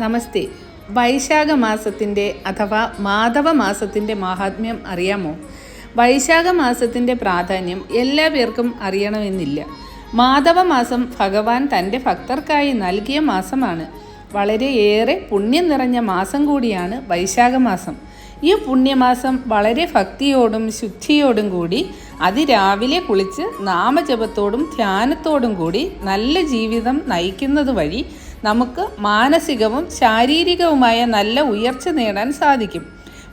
നമസ്തേ. വൈശാഖ മാസത്തിന്റെ അഥവാ മാധവ മാസത്തിന്റെ മാഹാത്മ്യം അറിയാമോ? വൈശാഖ മാസത്തിന്റെ പ്രാധാന്യം എല്ലാ പേർക്കും അറിയണമെന്നില്ല. മാധവ മാസം ഭഗവാൻ തന്റെ ഭക്തർക്കായി നൽകിയ മാസമാണ്. വളരെയേറെ പുണ്യം നിറഞ്ഞ മാസം കൂടിയാണ് വൈശാഖ മാസം ഈ പുണ്യമാസം വളരെ ഭക്തിയോടും ശുദ്ധിയോടും കൂടി അതിരാവിലെ കുളിച്ച് നാമജപത്തോടും ധ്യാനത്തോടും കൂടി നല്ല ജീവിതം നയിക്കുന്നത് വഴി നമുക്ക് മാനസികവും ശാരീരികവുമായ നല്ല ഉയർച്ച നേടാൻ സാധിക്കും.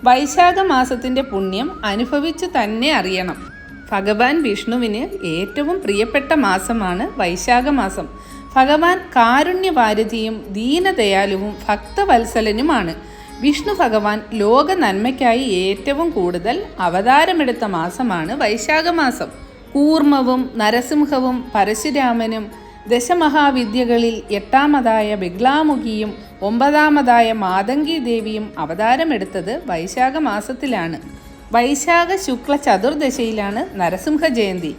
വൈശാഖ മാസത്തിന്റെ പുണ്യം അനുഭവിച്ച് തന്നെ അറിയണം. ഭഗവാൻ വിഷ്ണുവിന് ഏറ്റവും പ്രിയപ്പെട്ട മാസമാണ് വൈശാഖ മാസം. ഭഗവാൻ കാരുണ്യവാരതിയും ദീനദയാലുവും ഭക്തവത്സലനുമാണ്. വിഷ്ണു ഭഗവാൻ ലോക നന്മയ്ക്കായി ഏറ്റവും കൂടുതൽ അവതാരമെടുത്ത മാസമാണ് വൈശാഖ മാസം. കൂർമ്മവും നരസിംഹവും പരശുരാമനും ദശമഹാവിദ്യകളിൽ എട്ടാമതായ ബിഗ്ലാമുഖിയും ഒമ്പതാമതായ മാതങ്കി ദേവിയും അവതാരമെടുത്തത് വൈശാഖ മാസത്തിലാണ് വൈശാഖ ശുക്ല ചതുർദശയിലാണ് നരസിംഹ ജയന്തി.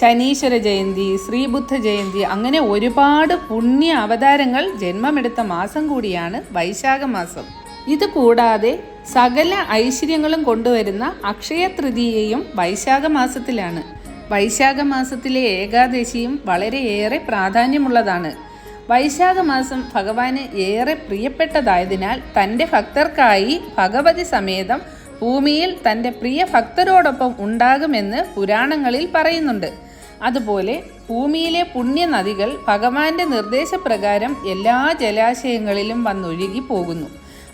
ശനീശ്വര ജയന്തി ശ്രീബുദ്ധ ജയന്തി അങ്ങനെ ഒരുപാട് പുണ്യ അവതാരങ്ങൾ ജന്മമെടുത്ത മാസം കൂടിയാണ് വൈശാഖ മാസം ഇത് കൂടാതെ സകല ഐശ്വര്യങ്ങളും കൊണ്ടുവരുന്ന അക്ഷയ തൃതീയയും വൈശാഖ മാസത്തിലാണ് വൈശാഖ മാസത്തിലെ ഏകാദശിയും വളരെയേറെ പ്രാധാന്യമുള്ളതാണ്. വൈശാഖ മാസം ഭഗവാന് ഏറെ പ്രിയപ്പെട്ടതായതിനാൽ തന്റെ ഭക്തർക്കായി ഭഗവതി സമേതം ഭൂമിയിൽ തന്റെ പ്രിയ ഭക്തരോടൊപ്പം ഉണ്ടാകുമെന്ന് പുരാണങ്ങളിൽ പറയുന്നുണ്ട്. അതുപോലെ ഭൂമിയിലെ പുണ്യനദികൾ ഭഗവാന്റെ നിർദ്ദേശപ്രകാരം എല്ലാ ജലാശയങ്ങളിലും വന്നൊഴുകി പോകുന്നു.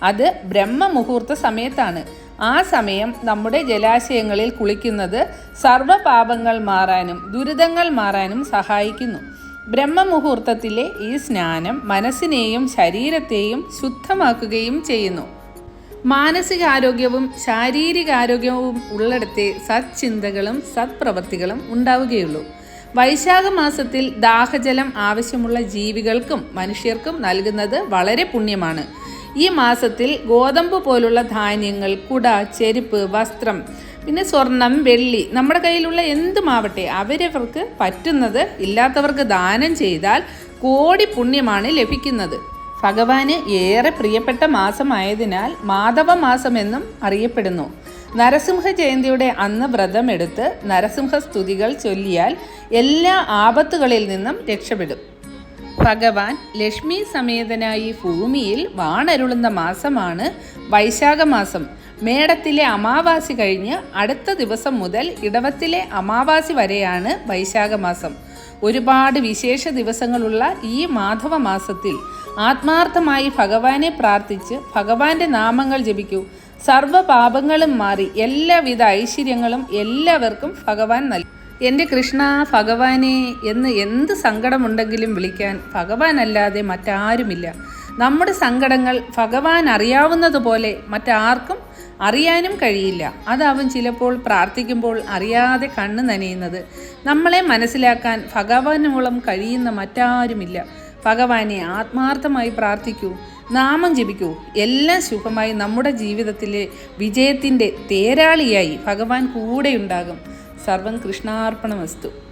അത് ബ്രഹ്മമുഹൂർത്ത സമയത്താണ്. ആ സമയം നമ്മുടെ ജലാശയങ്ങളിൽ കുളിക്കുന്നത് സർവപാപങ്ങൾ മാറാനും ദുരിതങ്ങൾ മാറാനും സഹായിക്കുന്നു. ബ്രഹ്മമുഹൂർത്തത്തിലെ ഈ സ്നാനം മനസ്സിനെയും ശരീരത്തെയും ശുദ്ധമാക്കുകയും ചെയ്യുന്നു. മാനസികാരോഗ്യവും ശാരീരികാരോഗ്യവും ഉള്ളിടത്തെ സത്ചിന്തകളും സത്പ്രവൃത്തികളും ഉണ്ടാവുകയുള്ളൂ. വൈശാഖ മാസത്തിൽ ദാഹജലം ആവശ്യമുള്ള ജീവികൾക്കും മനുഷ്യർക്കും നൽകുന്നത് വളരെ പുണ്യമാണ്. ഈ മാസത്തിൽ ഗോതമ്പ് പോലുള്ള ധാന്യങ്ങൾ കുട ചെരുപ്പ് വസ്ത്രം പിന്നെ സ്വർണം വെള്ളി നമ്മുടെ കയ്യിലുള്ള എന്തുമാവട്ടെ അവരവർക്ക് പറ്റുന്നത് ഇല്ലാത്തവർക്ക് ദാനം ചെയ്താൽ കോടി പുണ്യമാണ് ലഭിക്കുന്നത്. ഭഗവാന് ഏറെ പ്രിയപ്പെട്ട മാസമായതിനാൽ മാധവ മാസമെന്നും അറിയപ്പെടുന്നു. നരസിംഹ ജയന്തിയുടെ അന്ന് വ്രതമെടുത്ത് നരസിംഹ സ്തുതികൾ ചൊല്ലിയാൽ എല്ലാ ആപത്തുകളിൽ നിന്നും രക്ഷപ്പെടും. ഭഗവാൻ ലക്ഷ്മി സമേതനായി ഭൂമിയിൽ വാണരുളുന്ന മാസമാണ് വൈശാഖ മാസം. മേടത്തിലെ അമാവാസി കഴിഞ്ഞ് അടുത്ത ദിവസം മുതൽ ഇടവത്തിലെ അമാവാസി വരെയാണ് വൈശാഖ മാസം. ഒരുപാട് വിശേഷ ദിവസങ്ങളുള്ള ഈ മാധവ മാസത്തിൽ ആത്മാർത്ഥമായി ഭഗവാനെ പ്രാർത്ഥിച്ച് ഭഗവാന്റെ നാമങ്ങൾ ജപിക്കൂ. സർവ പാപങ്ങളും മാറി എല്ലാവിധ ഐശ്വര്യങ്ങളും എല്ലാവർക്കും ഭഗവാൻ നൽകും. എന്റെ കൃഷ്ണ ഭഗവാനെ എന്ന് എന്ത് സങ്കടമുണ്ടെങ്കിലും വിളിക്കാൻ ഭഗവാനല്ലാതെ മറ്റാരുമില്ല. നമ്മുടെ സങ്കടങ്ങൾ ഭഗവാൻ അറിയാവുന്നതുപോലെ മറ്റാർക്കും അറിയാനും കഴിയില്ല. അതാവും ചിലപ്പോൾ പ്രാർത്ഥിക്കുമ്പോൾ അറിയാതെ കണ്ണ് നനയുന്നത്. നമ്മളെ മനസ്സിലാക്കാൻ ഭഗവാനോളം കഴിയുന്ന മറ്റാരുമില്ല. ഭഗവാനെ ആത്മാർത്ഥമായി പ്രാർത്ഥിക്കൂ നാമം ജപിക്കൂ. എല്ലാം ശുഭമായി നമ്മുടെ ജീവിതത്തിലെ വിജയത്തിന്റെ തേരാളിയായി ഭഗവാൻ കൂടെയുണ്ടാകും. ಸರ್ವಂ ಕೃಷ್ಣಾರ್ಪಣಮಸ್ತು.